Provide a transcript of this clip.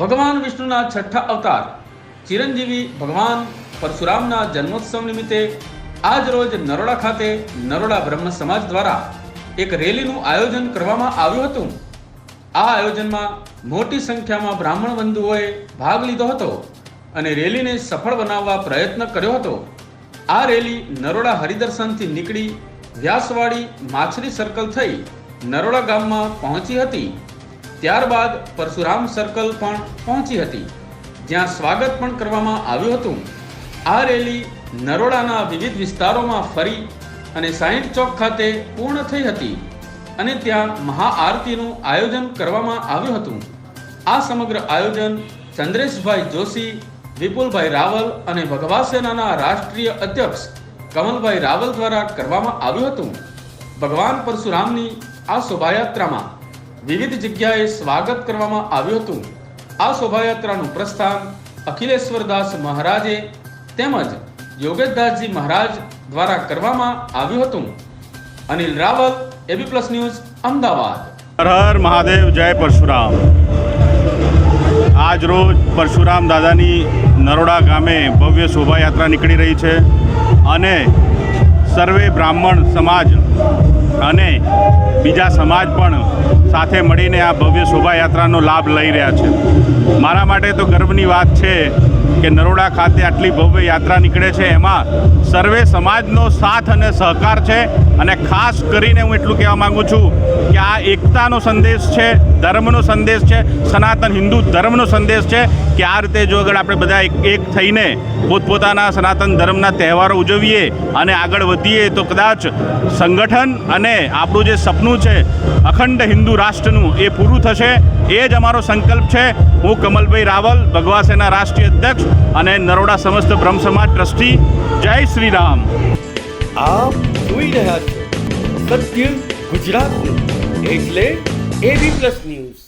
ભગવાન વિષ્ણુના છઠ્ઠા અવતાર. ચિરંજીવી ભગવાન પરશુરામના જન્મોત્સવ નિમિત્તે આજ રોજ નરોડા ખાતે નરોડા બ્રહ્મ સમાજ દ્વારા એક રેલીનું આયોજન કરવામાં આવ્યું હતું. આ આયોજનમાં મોટી સંખ્યામાં બ્રાહ્મણ બંધુઓએ ભાગ લીધો હતો અને રેલીને સફળ બનાવવા પ્રયત્ન કર્યો હતો. આ રેલી નરોડા હરિદર્શનથી નીકળી વ્યાસવાડી માછલી સર્કલ થઈ નરોડા ગામમાં પહોંચી હતી. ત્યારબાદ પરશુરામ સર્કલ પણ પહોંચી હતી. જ્યાં સ્વાગત પણ કરવામાં આવ્યું હતું. આ રેલી નરોડાના વિવિધ વિસ્તારોમાં ફરી અને સાઈઠ ચોક ખાતે પૂર્ણ થઈ હતી અને ત્યાં મહાઆરતીનું આયોજન કરવામાં આવ્યું હતું. આ સમગ્ર આયોજન ચંદ્રેશભાઈ જોશી, વિપુલભાઈ રાવલ અને ભગવા સેનાના રાષ્ટ્રીય અધ્યક્ષ કમલભાઈ રાવલ દ્વારા કરવામાં આવ્યું હતું. ભગવાન પરશુરામની આ શોભાયાત્રામાં વિવિધ જગ્યાએ સ્વાગત કરવામાં આવ્યું હતું. આ શોભાયાત્રાનું પ્રસ્થાન અખિલેશ્વરદાસ મહારાજે તેમજ યોગેશદાસજી મહારાજ દ્વારા કરવામાં આવ્યું હતું. Anil Raval, AB plus news, Ahmedabad. હર હર મહાદેવ, જય પરશુરામ. આજ રોજ પરશુરામ દાદાની નરોડા ગામે ભવ્ય શોભાયાત્રા નીકળી રહી છે અને સર્વે બ્રાહ્મણ સમાજ અને બીજા સમાજ પણ સાથે મળીને આ ભવ્ય શોભાયાત્રાનો લાભ લઈ રહ્યા છે. મારા માટે તો ગર્વની વાત છે કે નરોડા ખાતે આટલી ભવ્ય યાત્રા નીકળે છે. એમાં સર્વે સમાજનો સાથ અને સહકાર છે અને ખાસ કરીને હું એટલું કહેવા માગું છું કે આ એકતાનો સંદેશ છે, ધર્મનો સંદેશ છે, સનાતન હિન્દુ ધર્મનો સંદેશ છે કે આ રીતે જો આગળ આપણે બધા એક એક થઈને પોતપોતાના સનાતન ધર્મના તહેવારો ઉજવીએ અને આગળ વધીએ તો કદાચ સંગઠન અને આપણું જે સપનું છે અખંડ હિન્દુ રાષ્ટ્રનું એ પૂરું થશે, એ જ અમારો સંકલ્પ છે. હું કમલભાઈ રાવલ ભગવાસેના રાષ્ટ્રીય અધ્યક્ષ અને નરોડા સમસ્ત બ્રહ્મ સમાજ ટ્રસ્ટી. જય શ્રી રામ. આપ જોઈ રહ્યા છો સત્ય ગુજરાતનું. એટલે એબી પ્લસ ન્યૂઝ